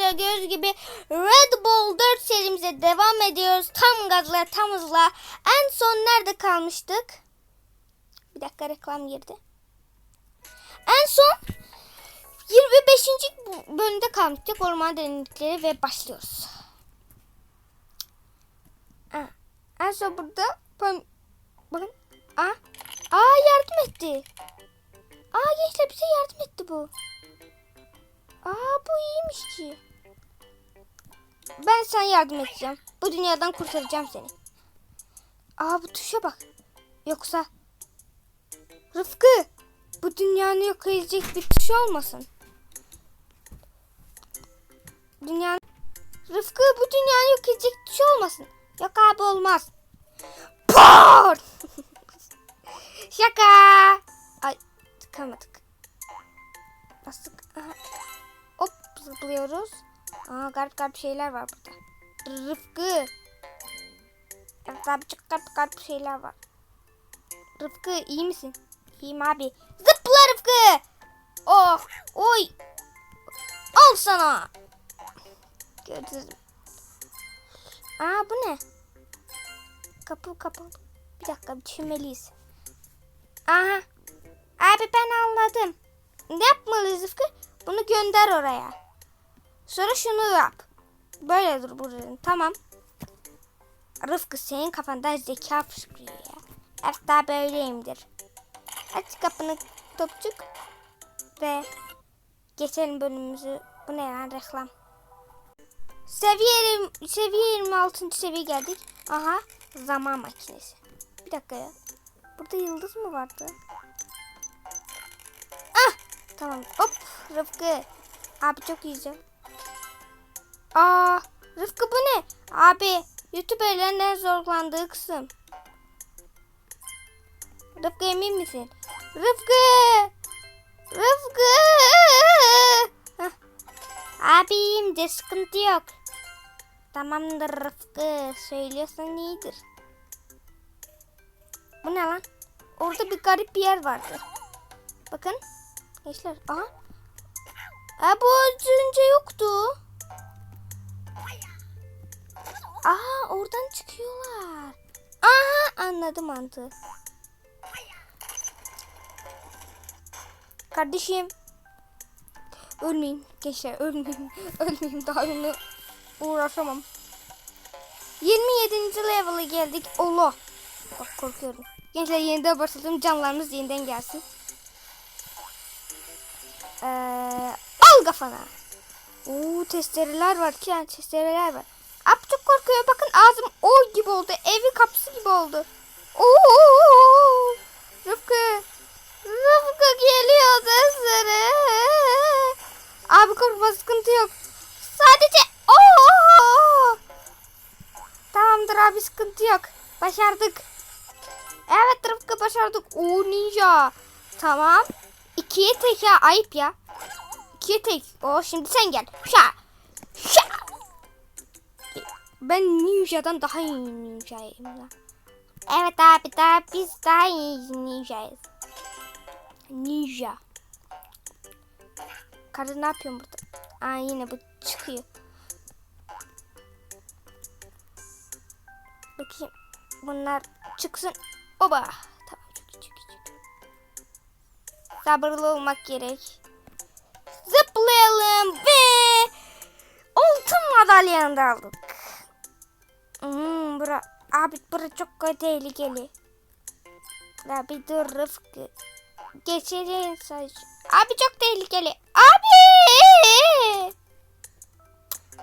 Gördüğünüz gibi Red Bull 4 serimize devam ediyoruz. Tam gazla tam hızla. En son nerede kalmıştık? Bir dakika reklam girdi. En son 25. bölümde kalmıştık. Orman derinlikleri ve başlıyoruz. Aa, en son burada bakın. Aa, aa yardım etti. Aa gençler bize yardım etti bu. Aa bu iyiymiş ki. Ben sana yardım edeceğim. Bu dünyadan kurtaracağım seni. Aa bu tuşa bak. Yoksa Rıfkı bu dünyanı yok edecek bir tuş olmasın. Dünya Rıfkı bu dünyanı yok edecek tuş olmasın. Yok abi olmaz. Şaka. Zıplıyoruz. Aa garip garip şeyler var burada. Rıfkı. Çok garip garip şeyler var. Rıfkı iyi misin? İyiyim abi. Zıpla Rıfkı. Oh. Oy. Al sana. Gördünüz? Aa bu ne? Kapı kapalı. Bir dakika düşünmeliyiz. Aha. Abi ben anladım. Ne yapmalıyız Rıfkı? Bunu gönder oraya. Sonra şunu yap. Böyle dur buranın. Tamam. Rıfkı senin kafandan zeka fışkırıyor ya. Evet daha böyleyimdir. Aç kapını topçuk. Ve geçelim bölümümüzü. Bu ne lan reklam. Seviye, seviye 26. seviye geldik. Aha zaman makinesi. Bir dakika ya. Burada yıldız mı vardı? Ah tamam hop Rıfkı. Abi çok iyice. Aa Rıfkı bu ne? Abi YouTuber'lerin en zorlandığı kısım. Rıfkı emin misin? Rıfkı! Rıfkı! Hah. Abi iyiyim de sıkıntı yok. Tamamdır Rıfkı. Söylüyorsan iyidir. Bu ne lan? Orada bir garip bir yer vardı. Bakın. Gençler. Aha. Aa, bu önce yoktu. Aa oradan çıkıyorlar. Aha anladım mantığı. Kardeşim. Ölmeyeyim gençler ölmeyeyim. ölmeyeyim daha onu uğraşamam. 27. level'a geldik. Allah. Bak korkuyorum. Gençler yeniden başladım. Canlarımız yeniden gelsin. Ee, al kafana. Oo testereler var. İki tane testereler var. Abi çok korkuyor. Bakın ağzım o gibi oldu. Evin kapısı gibi oldu. Oo! Rıfkı. Rıfkı geliyor testere. Abi korkma sıkıntı yok. Sadece Oo! Tamamdır abi sıkıntı yok. Başardık. Evet Rıfkı başardık. Oo ninja. Tamam. İkiye tek ya ayıp ya. İkiye tek. O şimdi sen gel. Şa. Şa. Ben ninja'dan daha iyi ninjayım. Evet abi daha biz daha iyi ninjayız. Ninja. Karı ne yapıyorsun burada? Aa yine bu çıkıyor. Bakayım. Bunlar çıksın. Oba. Tamam çok iyi çok. Sabırlı olmak gerek. Zıplayalım ve altın madalyanı da aldık. Hmm, bura, abi bura çok tehlikeli. Ya bir dur Rıfkı. Geçeceğiz sadece. Abi çok tehlikeli. Abi!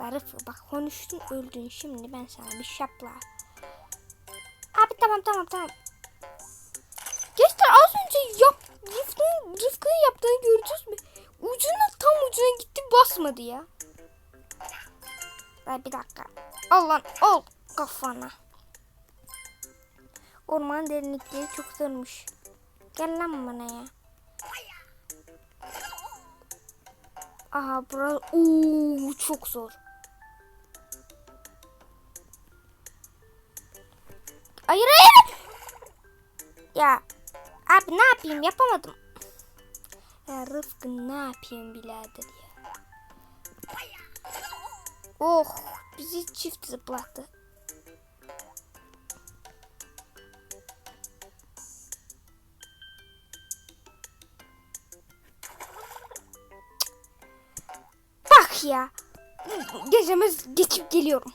La Rıfkı bak konuştun öldün şimdi ben sana bir şapla. Abi tamam tamam tamam. Gençler az önce yap, Rıfkı'nın Rıfkı'nın yaptığını gördünüz mü? Ucuna tam ucuna gitti basmadı ya. Ver bir dakika. Al lan al kafana. Orman derinlikleri çok zormuş. Gel lan bana ya. Aha burası Oo, çok zor. Hayır hayır. Ya abi ne yapayım yapamadım. Ya Rıfkı ne yapayım birader ya. Oh bizi çift zıplattı. Bak ya. Gecemiz geçip geliyorum.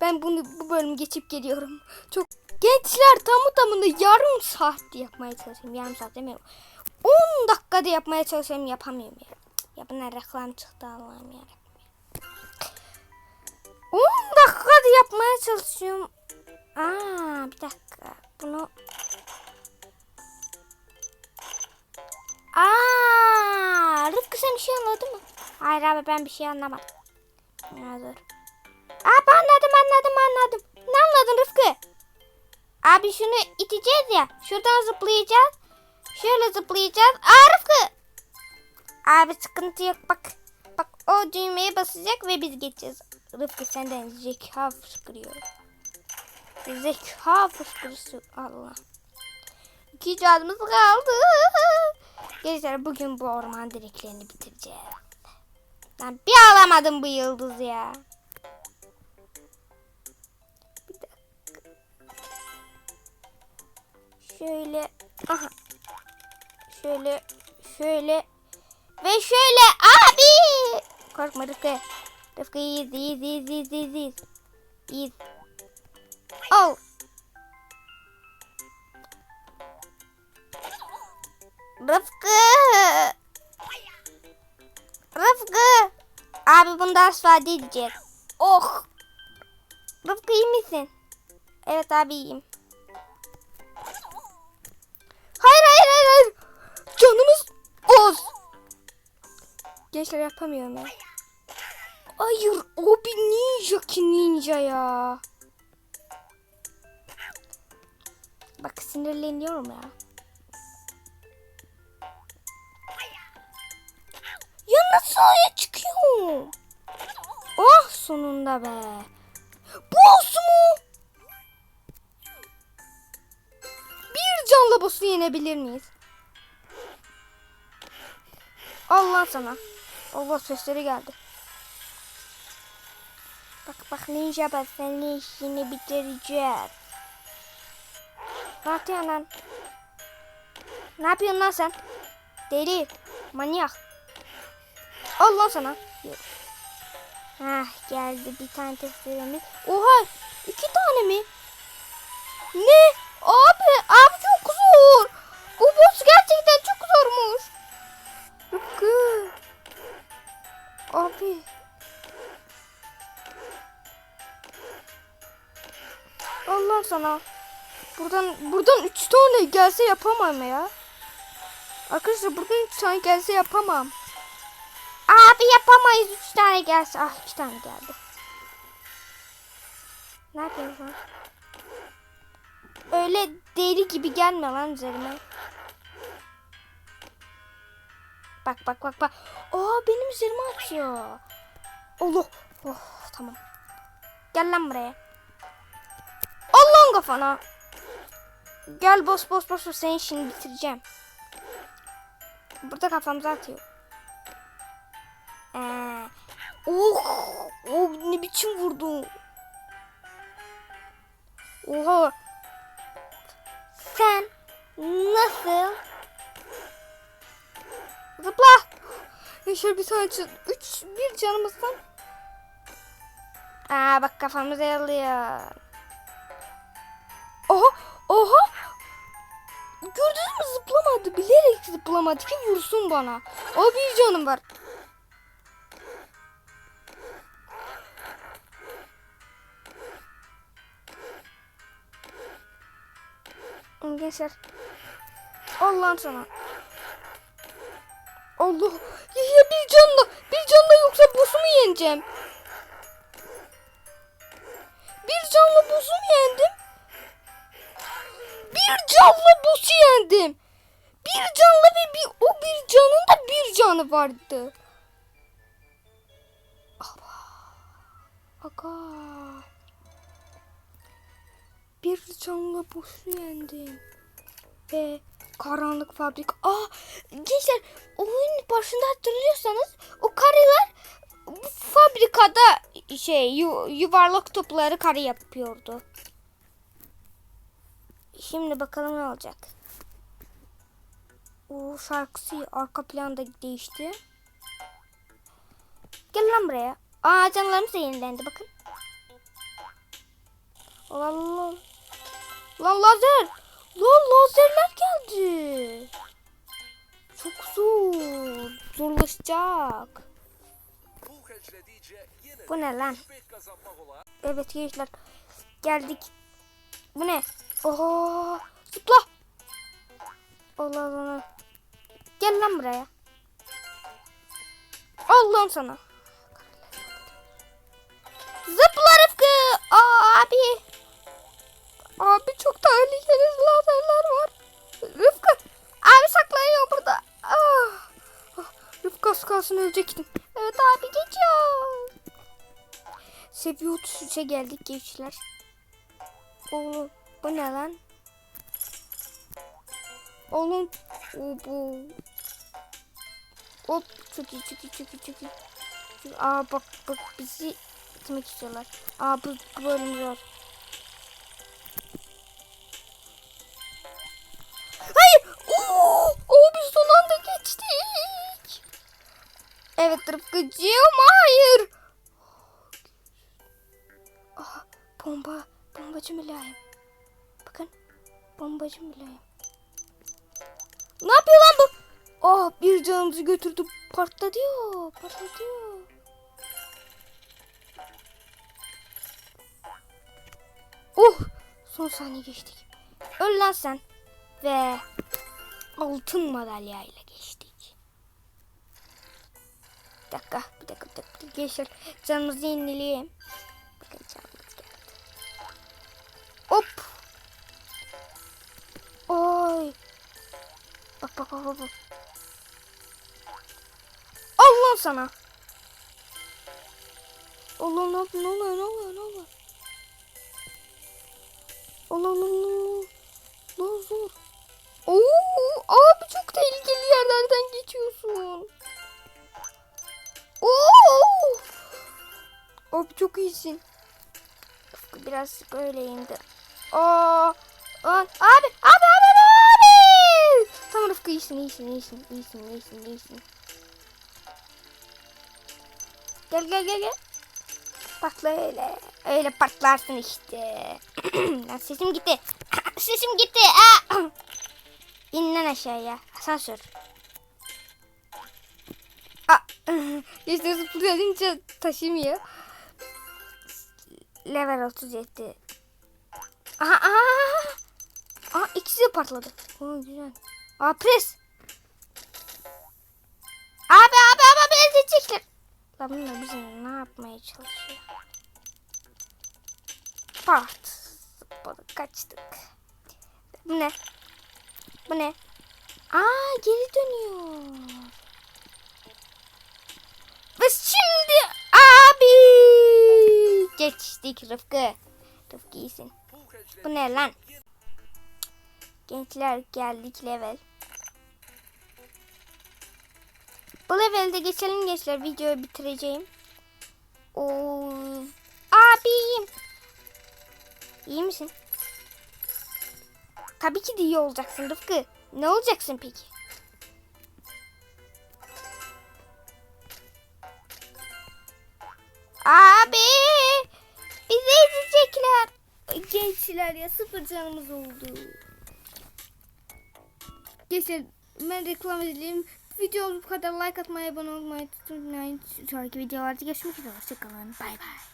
Ben bunu bu bölüm geçip geliyorum. Çok gençler tamı tamına yarım saat yapmaya çalışıyorum. Yarım saat demiyorum. 10 dakikada yapmaya çalışıyorum yapamıyorum ya. Ya buna reklam çıktı Allah'ım ya. 10 dakikada yapmaya çalışıyorum. Aa bir dakika. Bunu Aa, Rıfkı sen bir şey anladın mı? Hayır abi ben bir şey anlamadım. Ya dur. Abi anladım anladım anladım. Ne anladın Rıfkı? Abi şunu iteceğiz ya. Şuradan zıplayacağız. Şöyle zıplayacağız. Aa Rıfkı. Abi sıkıntı yok bak. Bak o düğmeye basacak ve biz geçeceğiz. Rıfkı senden zeka fışkırıyor. Zeka fışkırısı Allah. İki canımız kaldı. Gençler bugün bu orman direklerini bitireceğiz. Ben bir alamadım bu yıldız ya. Bir dakika. Şöyle. Aha. Şöyle. Şöyle. Ve şöyle. Abi. Korkma Rıfkı. Rıfkı iyiyiz iyiyiz iyiyiz iyiyiz iyiyiz. iyiyiz. İyiyiz. Oh. Rıfkı. Rıfkı. Abi bunu da asla diyeceğiz. Oh. Rıfkı iyi misin? Evet abi iyiyim. Gençler yapamıyorum ya. Hayır o bir ninja ki ninja ya. Bak sinirleniyorum ya. Ya nasıl aya çıkıyorum? Oh sonunda be. Boss mu? Bir canla boss'u yenebilir miyiz? Allah sana. Allah sesleri geldi. Bak bak ninja bak senin işini bitireceğiz. Ne yapıyorsun lan? Ne yapıyorsun lan sen? Deli. Manyak. Allah sana. Yok. Hah geldi bir tane testeremiz. Oha iki tane mi? Ne? Abi abi Allah sana. Buradan buradan üç tane gelse yapamam ya. Arkadaşlar buradan üç tane gelse yapamam. Abi yapamayız üç tane gelse. Ah iki tane geldi. Ne yapıyorsun? Öyle deli gibi gelme lan üzerime. Bak bak bak bak. Aa benim üzerime atıyor. Allah. Oh tamam. Gel lan buraya. Allah'ın kafana. Gel boss boss boss boss seni şimdi bitireceğim. Burada kafamıza atıyor. Ee, oh, oh ne biçim vurdu. Oha. Sen nasıl? Zıpla. Yaşar bir tane can, üç, bir canımızdan. Aa bak kafamıza yarılıyor. Oha, oha. Gördünüz mü zıplamadı. Bilerek zıplamadı ki vursun bana. O bir canım var. Gençler. Allah'ım sana. Allah. Ya, ya bir canla. Bir canla yoksa boss'u mu yeneceğim? Bir canla boss'u mu yendim? Bir canla boss'u yendim. Bir canla ve bir, o bir canın da bir canı vardı. Aga. Bir canla boss'u yendim. Ve karanlık fabrika. Aa gençler oyun başında hatırlıyorsanız o karılar bu fabrikada şey yu- yuvarlak topları kare yapıyordu. Şimdi bakalım ne olacak. O şarkısı arka planda değişti. Gel lan buraya. Aa canlarımız da yenilendi bakın. Allah Allah. Lan lazer. Lan lazerler geldi. Çok zor. Zorlaşacak. Bu ne lan? Evet gençler. Geldik. Bu ne? Oho. Zıpla. Allah Allah. Gel lan buraya. Al lan sana. Zıpla Rıfkı. Abi. Abi çok tehlikeli lazerler var. Rıfkı. Abi saklanıyor burada. Ah, Rıfkı az kalsın ölecektim. Evet abi geçiyor. Seviye 33'e geldik gençler. Oğlum bu ne lan? Oğlum o bu. Hop çok iyi çok iyi çok iyi çok iyi. Aa bak bak bizi gitmek istiyorlar. Aa bu, bu bölüm zor. Hayır. Oo, oo biz son geçtik. Evet Rıfkıcığım hayır. Aha, bomba, bombacı mülayim. Bombacı mülayim. Ne yapıyor lan bu? Ah, bir canımızı götürdü. Patlatıyor, patlatıyor. Oh, son saniye geçtik. Öl lan sen. Ve altın madalyayla geçtik. Bir dakika, bir dakika, bir dakika. Gençler, canımızı yenileyim. Sana. Allah yapıyor? Ne oluyor? Ne oluyor? Ne oluyor? Allah Allah Allah. Ne zor. Oo, abi çok tehlikeli yerlerden geçiyorsun. Oo. Abi çok iyisin. Biraz böyle indir. Aa, Aa, abi, abi, abi, abi, abi. Tamam Rıfkı iyisin, iyisin, iyisin, iyisin, iyisin, iyisin. Gel, gel, gel, gel. Patla öyle. Öyle patlarsın işte. Lan sesim gitti. sesim gitti. İn lan aşağıya. Asansör. İşte zıplayınca taşımıyor. Level 37. Aha aha. Aha ikisi de patladı. Oo güzel. Aa pres. Abi abi abi beni ezecekler. Lan bunlar bize ne yapmaya çalışıyor? Pat. Zıpladık kaçtık. Bu ne? Bu ne? Aa geri dönüyor. Ve şimdi abi geçtik Rıfkı. Rıfkı iyisin. Bu ne lan? Gençler geldik level. Bu levelde geçelim gençler. Videoyu bitireceğim. Oo, abiyim. İyi misin? Tabii ki de iyi olacaksın Rıfkı. Ne olacaksın peki? Abi! Bizi ezecekler. Gençler ya sıfır canımız oldu. Gençler ben reklam edeyim. Video bu kadar like atmayı, abone olmayı unutmayın. Sonraki videolarda görüşmek üzere. Hoşçakalın. Bay bay.